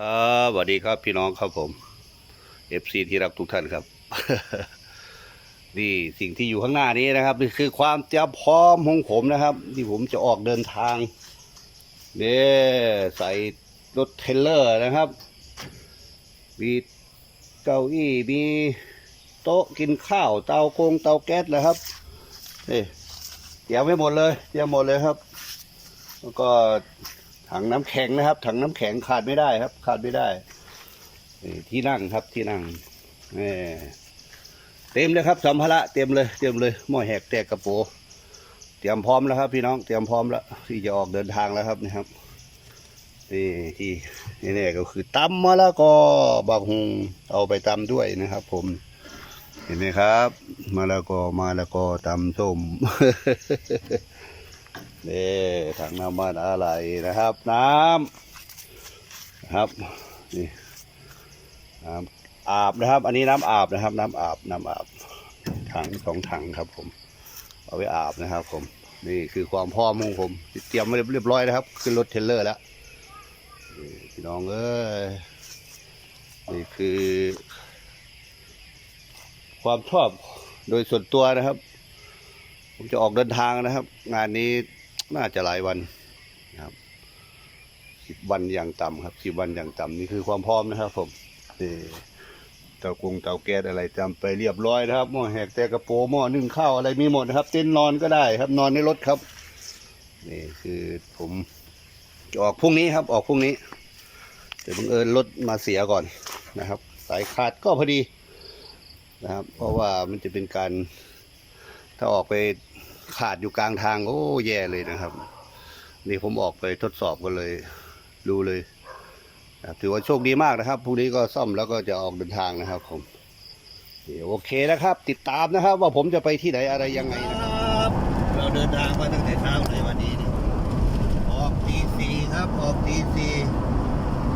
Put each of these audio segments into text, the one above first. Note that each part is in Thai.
ครับสวัสดีครับพี่น้องครับผม FC ที่รักทุกท่านครับ นี่สิ่งที่อยู่ข้างหน้านี้นะครับนี่คือความเตรียมพร้อมของผมนะครับ ที่ผมจะออกเดินทางเนี่ยใส่รถเทรลเลอร์นะครับ มีเก้าอี้มีโต๊ะกินข้าวเตาโกงเตาแก๊สนะครับนี่เตรียมไว้หมดเลยเตรียมหมดเลยครับ แล้วก็ ถังน้ำแข็งนะครับ ถังน้ำแข็งขาดไม่ได้ครับ ขาดไม่ได้ที่นั่งครับที่นั่งเต็มเลยครับสัมภาระเต็มเลยเต็มเลยหม้อแหกแตกกระโปงเตรียมพร้อมแล้วครับ พี่น้องเตรียมพร้อมแล้วที่จะออกเดินทางแล้วครับนี่ครับนี่ที่นี่ก็คือตำมะละกอบางฮงเอาไปตำด้วยนะครับ ผมเห็นไหมครับมะละกอมะละกอตำส้ม นี่ถังน้ำมันอะไรนะครับ น้ำนะครับนี่น้ำอาบนะครับ อันนี้น้ำอาบนะครับ น้ำอาบน้ำอาบถังสองถังครับ ผม เอาไว้อาบนะครับ ผม นี่คือความพร้อมของผมเตรียมไว้เรียบร้อยนะครับ ขึ้นรถเทรลเลอร์แล้วพี่น้องเอ้ยนี่คือ ความชอบโดยส่วนตัวนะครับ ผมจะออกเดินทางนะครับ งานนี้ น่าจะหลายวันนะครับสิบวันอย่างต่ำครับสิบวันอย่างต่ำนี่คือความพร้อมนะครับ ผมเตากรงเตาแก๊สอะไรจำไปเรียบร้อยนะครับหม้อแหกแต่กระโปงหม้อนึ่งข้าวอะไรมีหมดนะครับ เต้นนอนก็ได้ครับ นอนในรถครับนี่คือผมจะออกพรุ่งนี้ครับ ออกพรุ่งนี้แต่บังเอิญรถมาเสียก่อนนะครับ สายขาดก็พอดีนะครับ เพราะว่ามันจะเป็นการ ถ้าออกไป ขาดอยู่กลางทางโอ้แย่เลยนะครับ นี่ผมออกไปทดสอบกันเลยดูเลยถือว่าโชคดีมากนะครับพรุ่งนี้ก็ซ่อมแล้วก็จะออกเดินทางนะครับผมโอเคนะครับ ติดตามนะครับ ว่าผมจะไปที่ไหนอะไรยังไงนะครับ เราเดินทางมาตั้งแต่เช้าเลยวันนี้นี่ออกตีสี่ครับออกตีสี่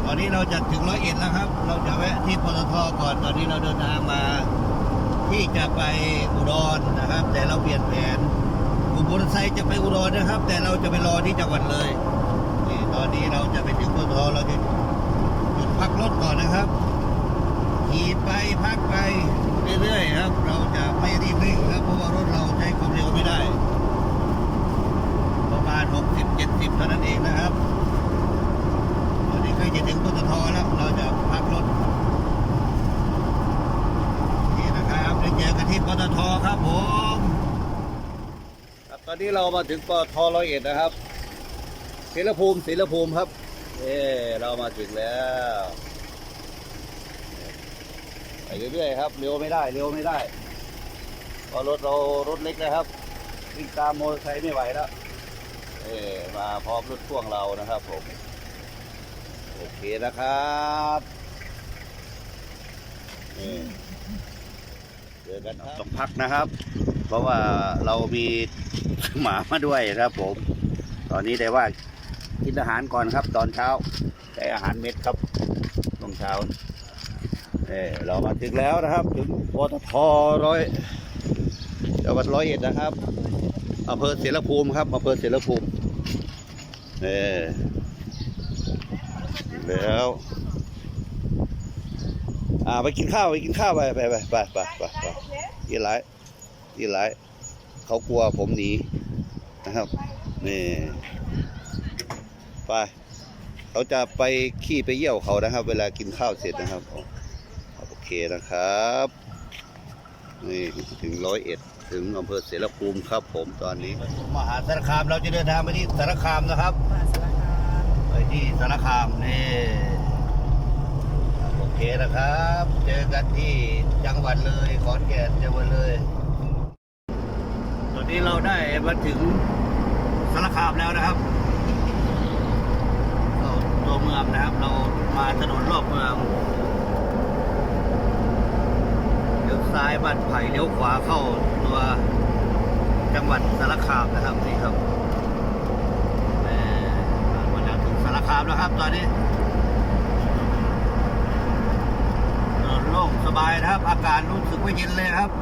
ตอนนี้เราจะถึงร้อยเอ็ดแล้วครับ เราจะแวะที่ปตทก่อนตอนนี้เราเดินทางมา ที่จะไปอุดรนะครับ แต่เราเปลี่ยนแผน มอเตอร์ไซค์จะไปอุดรนะครับ แต่เราจะไปรอที่จังหวัดเลยนี่ตอนนี้เราจะไปถึงปตทเราจะหยุดพักรถก่อนนะครับขี่ไปพักไปเรื่อยๆครับ เราจะไม่รีบเร่งครับเพราะว่ารถเราใช้ความเร็วไม่ได้ ประมาณ 60 70 เท่านั้นเองนะครับตอนนี้ใกล้จะถึงปตทแล้วเราจะพักรถ นี่นะครับได้เจอกันที่ปตทครับผมครับตอ นี้เรามาถึงปตทร้อยเอ็ดนะครับเสรภูมิเสรภูมิครับเออเรามาถึงแล้วไปเรื่อยๆครับเร็วไม่ได้เร็วไม่ได้เพราะรถเรารถเล็กนะครับวิ่งตามมอเตอร์ไซค์ไม่ไหวแล้วเออมาพร้อมรถพ่วงเรานะครับผมโอเคนะครับนี่เจอกันครับต้องพักนะครับ เพราะว่าเรามีหมามาด้วยนะครับผม ตอนนี้ได้ว่ากินอาหารก่อนครับ ตอนเช้าได้อาหารเม็ดครับตอนเช้าเออเรามาถึงแล้วนะครับ ถึงปตทร้อยจังหวัดร้อยเอ็ดนะครับอำเภอเสรภูมิครับอำเภอเสรภูมิเออถึงแล้วอ่าไปกินข้าวไปกินข้าวไปไปไปไปไปไปไปอีห ลายอีหลายเขากลัวผมหนีนะครับนี่ไปเขาจะไปขี้ไปเยี่ยวเขานะครับ เวลากินข้าวเสร็จนะครับโอเคนะครับนี่ถึงร้อยเอ็ดถึงอำเภอเสรภูมิครับผมตอนนี้มหาสารคามเราจะเดินทางไปที่สารคามนะครับมาสารคามไปที่สารคามนี่โอเคนะครับ เจอกันที่จังหวัดเลยขอนแก่นจังหวัดเลย นนี้เราได้มาถึงสารคามแล้วนะครับตัวเมืองนะครับ เรามาถนนรอบเมืองเลี้ยวซ้ายบ้านไผ่เลี้ยวขวาเข้าตัวจังหวัดสารคามนะครับนี่ครับมาแล้วถึงสารคามแล้วครับ ตอนนี้ถนนโล่งสบายนะครับ อากาศรู้สึกว่าเย็นเลยครับ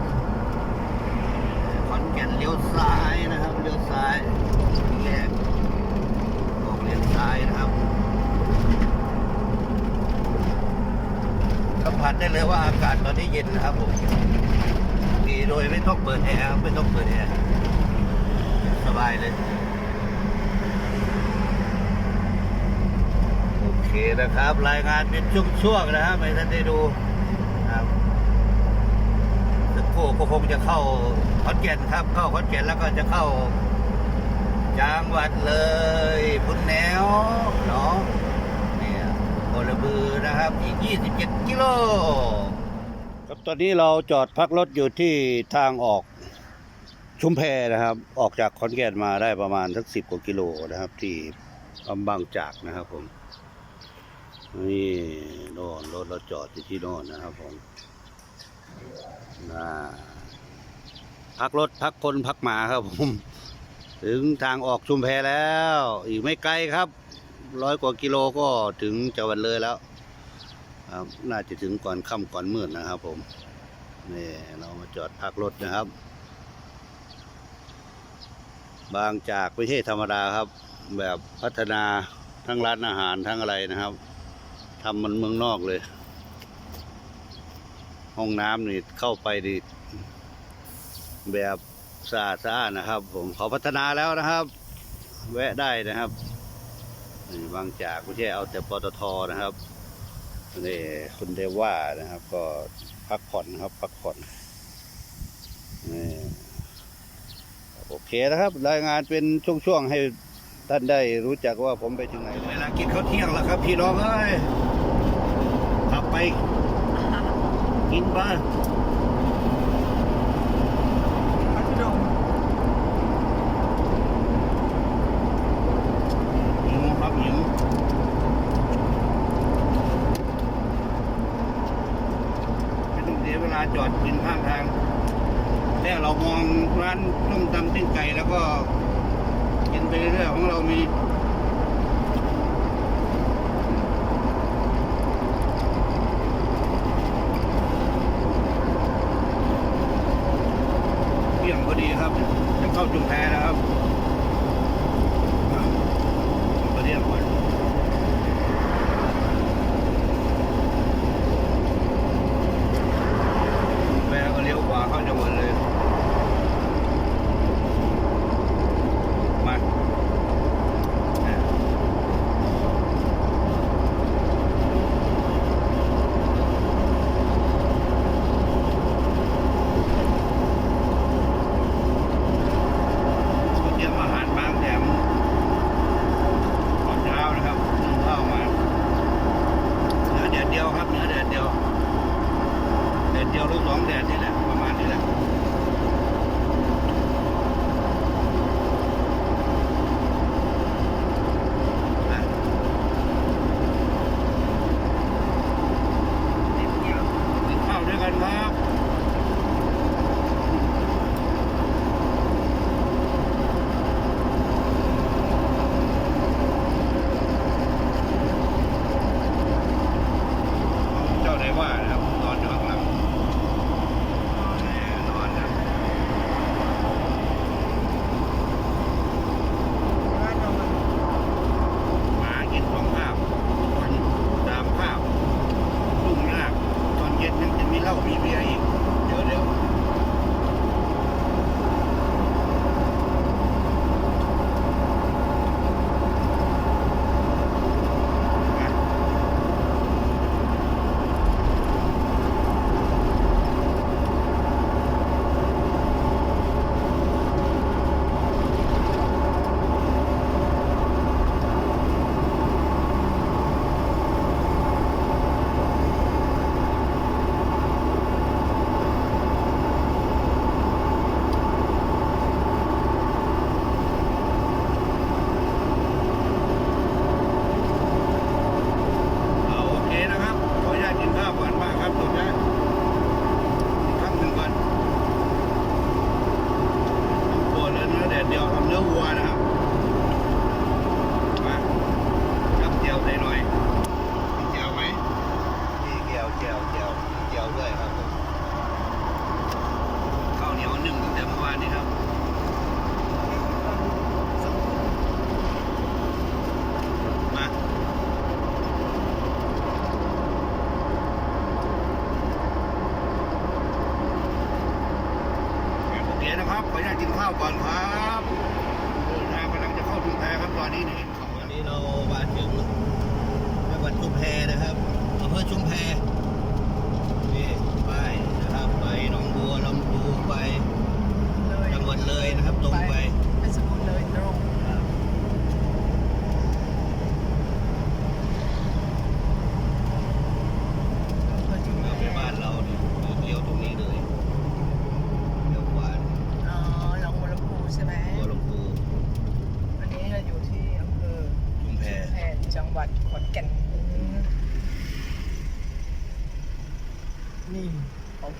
ขอนแก่นเลี้ยวซ้ายนะครับเลี้ยวซ้ายแยกออกเลี้ยวซ้ายนะครับ เลยว่าอากาศตอนนี้เย็นนะครับผมดีโดยไม่ต้องเปิดแอร์ไม่ต้องเปิดแอร์สบายเลย โอเคนะครับ รายงานเป็นช่วงๆนะครับให้ท่านได้ดูครับสักครู่ก็คงจะเข้าขอนแก่นครับ เข้าขอนแก่นแล้วก็จะเข้าจังหวัดเลยพุนแนวเนาะเนี่ยโอระบือ นะครับ อีก 27 กิโล ครับตอนนี้เราจอดพักรถอยู่ที่ทางออกชุมแพนะครับ ออกจากขอนแก่นมาได้ประมาณสักสิบกว่ากิโลนะครับ ที่อำบางจากนะครับผมนี่น่นรถเราจอดอยู่ที่น่นนะครับผมนะพักรถพักคนพักหมาครับผมถึงทางออกชุมแพแล้ว อีกไม่ไกลครับ ร้อยกว่ากิโลก็ถึงจังหวัดเลยแล้ว ครับน่าจะถึงก่อนค่ำก่อนมืดนะครับ ผมนี่เรามาจอดพักรถนะครับ บางจากไม่ใช่ธรรมดาครับ แบบพัฒนาทั้งร้านอาหารทั้งอะไรนะครับทำมันเมืองนอกเลย ห้องน้ำนี่เข้าไปดิแบบสะอาดสะอาดนะครับ ผมเขาพัฒนาแล้วนะครับ แวะได้นะครับนี่บางจากไม่ใช่เอาแต่ปตทนะครับ นี่คุณเดว่านะครับ ก็พักผ่อนนะครับ พักผ่อนนี่โอเคนะครับ รายงานเป็นช่วงๆให้ท่านได้รู้จักว่าผมไปถึงไหนเวลากินข้าวเที่ยงแล้วครับ พี่น้องเอ้ยขับไป กินบ้างวครับหิวไม่ต้องเสียเวลาจอดกินข้างทางแต่เรามองร้านต้มตำติ้งไก่แล้วก็กินไปเรื่อยๆของเรามี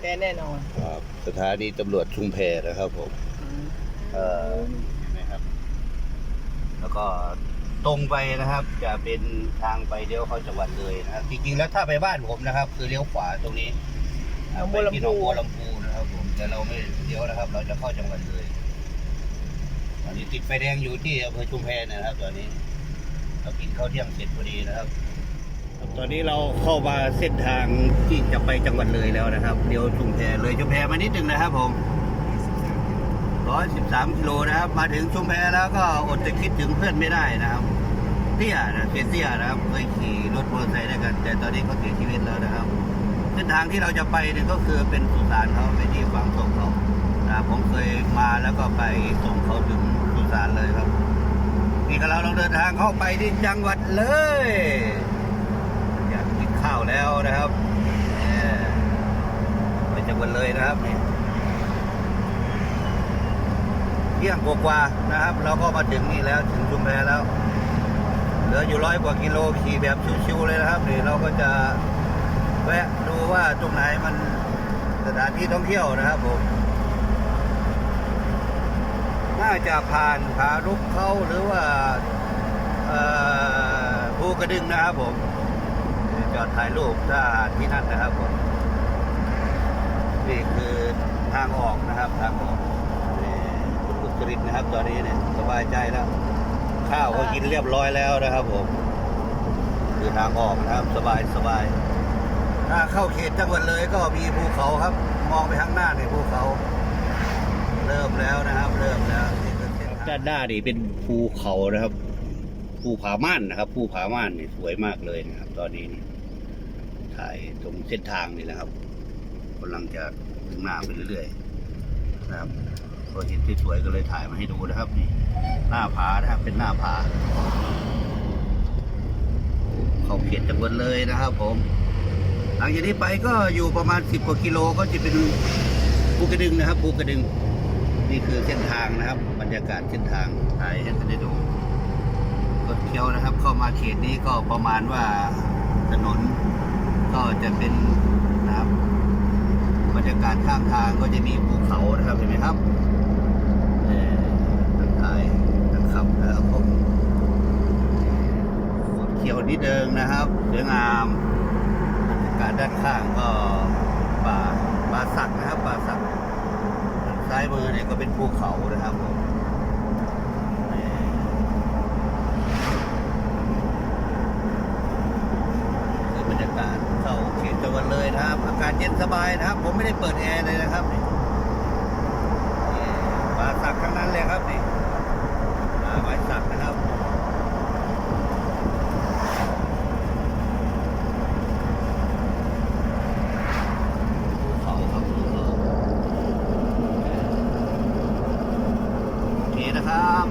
แกแน่นอนครับสถานีตำรวจชุมแพนะครับผมเอ่อเห็นไหมครับ แล้วก็ตรงไปนะครับ จะเป็นทางไปเลี้ยวเข้าจังหวัดเลยนะครับจริงๆแล้วถ้าไปบ้านผมนะครับ คือเลี้ยวขวาตรงนี้หนองบัวลำพูไปที่หนองบัวลำพูนะครับผมแต่เราไม่เลี้ยวนะครับ เราจะเข้าจังหวัดเลยตอนนี้ติดไฟแดงอยู่ที่อำเภอชุมแพนะครับ ตอนนี้เรากินข้าวเที่ยงเสร็จพอดีนะครับ ตอนนี้เราเข้ามาเส้นทางที่จะไปจังหวัดเลยแล้วนะครับเลี้ยวชุมแพเลยชุมแพมานิดนึงนะครับผมร้อยสิบสามกิโลนะครับ มาถึงชุมแพแล้วก็อดจะคิดถึงเพื่อนไม่ได้นะครับเตี้ยนะเสียเตี้ยนะครับเคยขี่รถมอเตอร์ไซค์ด้วยกัน แต่ตอนนี้เขาเสียชีวิตแล้วนะครับเส้นทางที่เราจะไปเนี่ยก็คือเป็นสุสานเขาไปที่ฝังศพเขานะผมเคยมาแล้วก็ไปส่งเขาถึงสุสานเลยครับนี่ก็เราเราเดินทางเข้าไปที่จังหวัดเลย ข้าวแล้วนะครับเอ่อไปจังหวัดเลยนะครับเที่ยงกว่าๆนะครับ เราก็มาถึงนี่แล้วถึงชุมแพแล้ว เหลืออยู่ร้อยกว่ากิโลขี่แบบชิวๆเลยนะครับนี่เราก็จะแวะดูว่าตรงไหนมันสถานที่ท่องเที่ยวนะครับผมน่าจะผ่านผาลุกเขาหรือว่าภูกระดึงนะครับผม จอดถ่ายรูปถ้าที่นั่นนะครับผมนี่คือทางออกนะครับทางออกคุณบุตริตนะครับ ตอนนี้เนี่ยสบายใจแล้วข้าวก็กินเรียบร้อยแล้วนะครับผม คือทางออกนะครับสบายสบายถ้าเข้าเขตจังหวัดเลยก็มีภูเขาครับ มองไปข้างหน้าเนี่ยภูเขา เริ่มแล้วนะครับ เริ่มแล้วด้านหน้านี่เป็นภูเขานะครับภูผาม่านนะครับภูผาม่านนี่สวยมากเลยนะครับ ตอนนี้นี่ ถ่ายตรงเส้นทางนี่แหละครับกำลังจะถึงหน้าไปเรื่อยๆนะครับพอเห็นที่สวยก็เลยถ่ายมาให้ดูนะครับนี่หน้าผานะครับเป็นหน้าผาเขาเขียนจังหวัดเลยนะครับ ผม หลังจากนี้ไปก็อยู่ประมาณสิบกว่ากิโลก็จะเป็นภูกระดึงนะครับภูกระดึง นี่คือเส้นทางนะครับ บรรยากาศเส้นทางถ่ายให้ท่านได้ดูรถเคี้ยวนะครับ เข้ามาเขตนี้ก็ประมาณว่าถนน ก็จะเป็นนะครับบรรยากาศข้างทางก็จะมีภูเขานะครับเห็นไหมครับเอ่อทักทายทักขับนะครับผมขดเขียวนิดเดิงนะครับสวยงามบรรยากาศด้านข้างก็ป่าป่าสักนะครับป่าสักด้านซ้ายมือเนี่ยก็เป็นภูเขานะครับผมนี่คือบรรยากาศเข้า เขตจังหวัดเลยนะครับอากาศเย็นสบายนะครับ ผมไม่ได้เปิดแอร์เลยนะครับนี่ป่าสักทั้งนั้นเลยครับนี่ป่าไม้สักนะครับภูเขาครับภูเขาโอเคนะครับ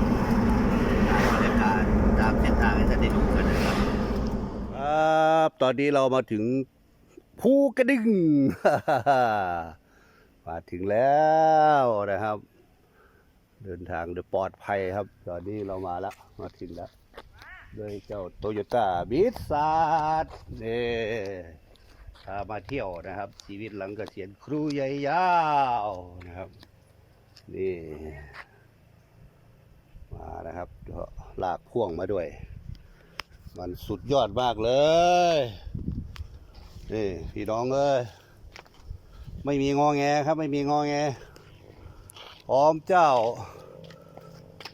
ถ่ายบรรยากาศตามเส้นทางให้ท่านได้ดูกันนะครับครับตอนนี้เรามาถึง ภูกระดึงมาถึงแล้วนะครับ เดินทางโดยปลอดภัยครับ ตอนนี้เรามาแล้ว มาถึงแล้วด้วยเจ้าโตโยต้าบิสซาดนี่พามาเที่ยวนะครับ ชีวิตหลังเกษียณครูใหญ่ยาวนะครับ นี่ มานะครับก็ลากพ่วงมาด้วย มันสุดยอดมากเลย นี่พี่น้องเอ้ยไม่มีงองแงครับไม่มีงองแงออมเจ้า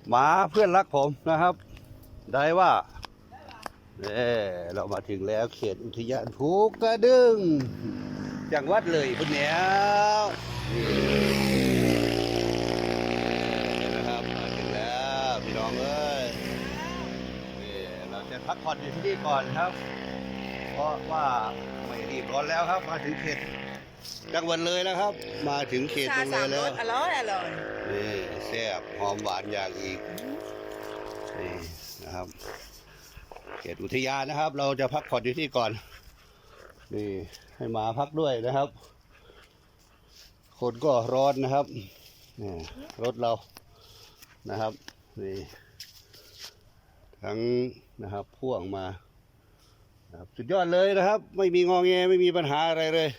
หมาเพื่อนรักผมนะครับ ได้ว่าเนี่เรามาถึงแล้วเขตอุทยานภูกระดึงจังหวัดเลยพุ่นเนี้ยนะครับมาถึงแล้วพี่น้องเอ้ยเราจะพักผ่อนอยู่ที่นี่ก่อนครับ เพราะว่าไม่รีบร้อนแล้วครับ มาถึงเขตจังหวัดเลยแล้วครับ มาถึงเขตชาจังหวัสาดมเลรยสอร่อยอร่อยนี่แซ่บหอมหวานอย่างอีกนี่นะครับ เขตอุทยานนะครับ เราจะพักผ่อนอยู่ที่ก่อน นี่ให้หมาพักด้วยนะครับ คนก็ร้อนนะครับนี่รถเรานะครับนี่ทั้งนะครับพ่วงมา นะครับสุดยอดเลยนะครับ ไม่มีงอแงไม่มีปัญหาอะไรเลย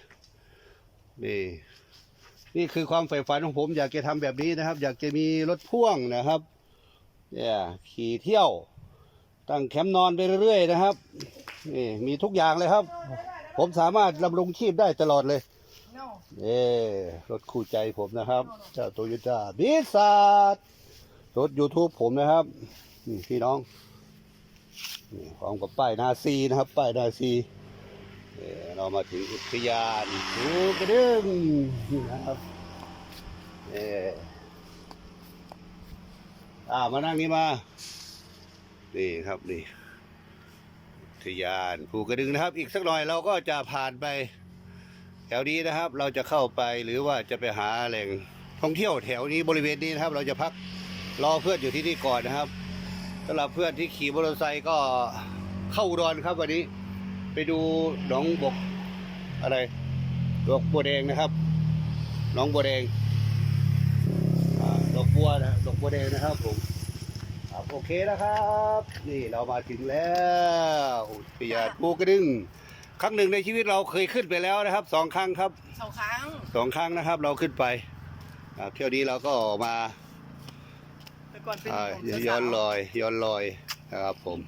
นี่นี่คือความใฝ่ฝันของผม อยากจะทำแบบนี้นะครับ อยากจะมีรถพ่วงนะครับเนี่ยขี่เที่ยว ตั้งแคมป์นอนไปเรื่อยๆนะครับนี่มีทุกอย่างเลยครับ ผมสามารถดำรงชีพได้ตลอดเลย no เอ้รถคู่ใจผมนะครับ เจ้าโตโยต้าบิสาดรถ YouTube ผมนะครับนี่พี่น้อง พร้อมกับป้ายนาซีนะครับ ป้ายนาซีเรามาถึงอุทยานภูกระดึงนะครับเอออ่ามานั่งนี่มานี่ครับนี่อุทยานภูกระดึงนะครับ อีกสักหน่อยเราก็จะผ่านไป แถวนี้นะครับ เราจะเข้าไปหรือว่าจะไปหาแหล่งท่องเที่ยวแถวนี้บริเวณนี้นะครับ เราจะพักรอเพื่อนอยู่ที่นี่ก่อนนะครับ สำหรับเพื่อนที่ขี่มอเตอร์ไซค์ก็เข้าอุดรครับวันนี้ ไปดูหนองบกอะไรดอกบัวแดงนะครับหนองบัวแดงอ่าดอกบัวนะดอกบัวแดงนะครับผมครับโอเคนะครับ นี่เรามาถึงแล้วอุทยานภูกระดึงครั้งหนึ่งในชีวิตเราเคยขึ้นไปแล้วนะครับสองครั้งครับสองครั้งสองครั้งนะครับ เราขึ้นไปอ่าเที่ยวนี้เราก็มาแต่ ก่อนเป็นอ่าผมย้อนสาวๆลอยย้อนลอยนะครับผม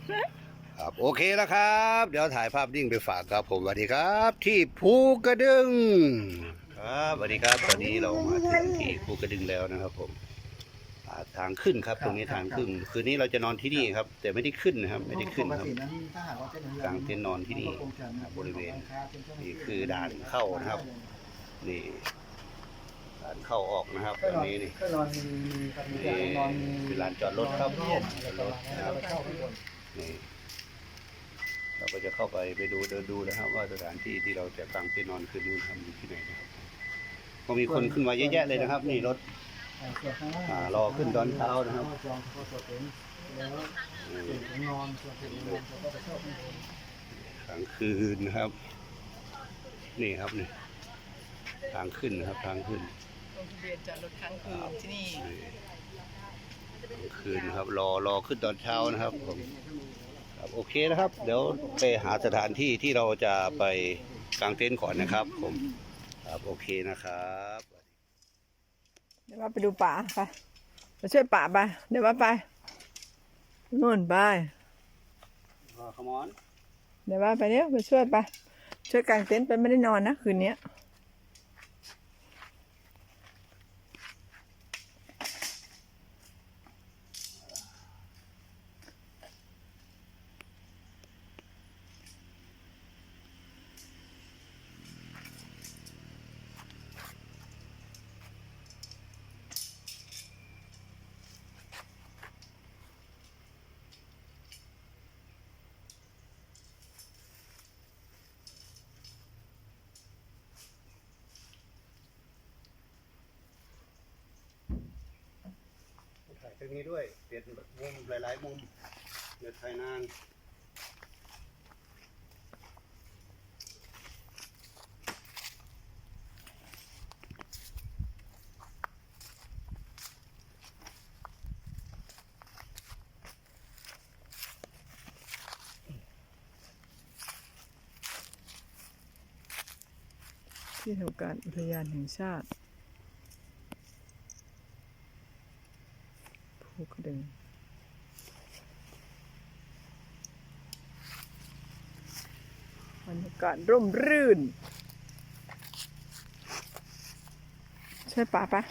ครับโอเคนะครับ เดี๋ยวถ่ายภาพนิ่งไปฝากครับผมสวัสดีครับ ที่ภูกระดึงครับสวัสดีครับตอนนี้เรามาถึงที่ภูกระดึงแล้วนะครับผมอ่าทางขึ้นครับ ตรงนี้ทางขึ้น คืนนี้เราจะนอนที่นี่ครับ แต่ไม่ได้ขึ้นนะครับ ไม่ได้ขึ้นครับกลางเต็นท์นอนที่นี่บริเวณ นี่คือด่านเข้านะครับ นี่ ด่านเข้าออกนะครับตรงนี้นี่ก็นอนมีมีครับมีนี่แต่นอนมีคือลานจอดรถครับนอนอะไรประมาณนั้นแล้วก็เข้าข้างบนนี่เราก็จะเข้าไปไปดูเดินดูนะครับ ว่าสถานที่ที่เราจะกางเต็นท์นอนคืนนี้ทำอยู่ที่ไหนนะครับก็มีคนขึ้นมาเยอะแยะเลยนะครับ นี่รถอ่าส่วนข้างล่างอ่ารอขึ้นตอนเช้านะครับจองเฉพาะส่วนเต็นท์แล้วอืส่วมนของนอนส่วนของนอนเขาก็ไปเข้าข้างบนกลางคืนนะครับ นี่ครับนี่ทางขึ้นนะครับ ทางขึ้นล งทะเบียนจอดรถค้างคืนที่นี่นี่กลางคืนนะครับรอรอขึ้นตอนเช้านะครับผมครับโอเคนะครับ เดี๋ยวไปหาสถานที่ที่เราจะไปกางเต็นท์ก่อนนะครับผมครับโอเคนะครับเดี๋ยวว่าไปดูป่าไปไปช่วยป่าไปเดี๋ยวว่าไปนู่นไปขมอนเดี๋ยวว่าไปเนี้ยไปช่วยไปช่วยกางเต็นท์ไปไม่ได้นอนนะคืนเนี้ นี้ด้วย เปลี่ยนมุมหลายๆมุมเดี๋ยวถ่ายนานที่ทำการอุทยานแห่งชาติภูกระดึงบรรยากาศร่มรื่น ใช่ป่าปะปะ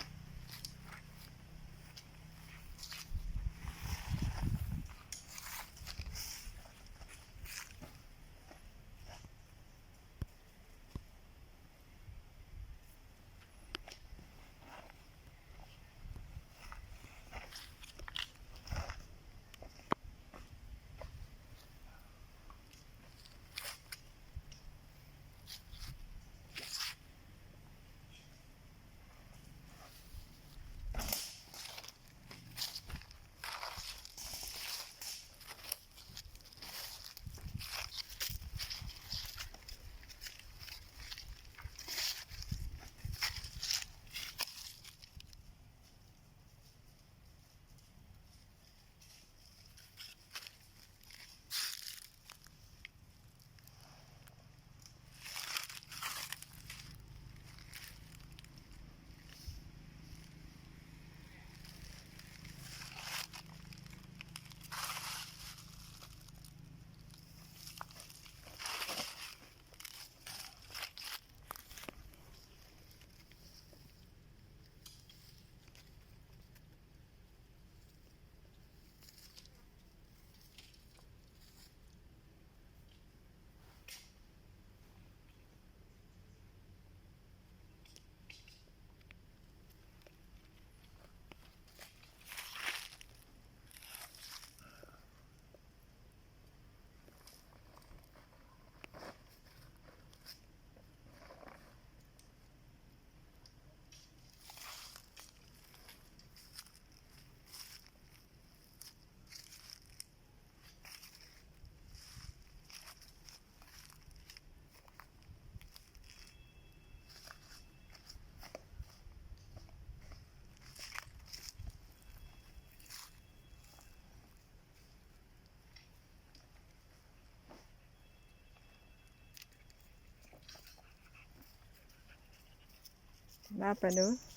ส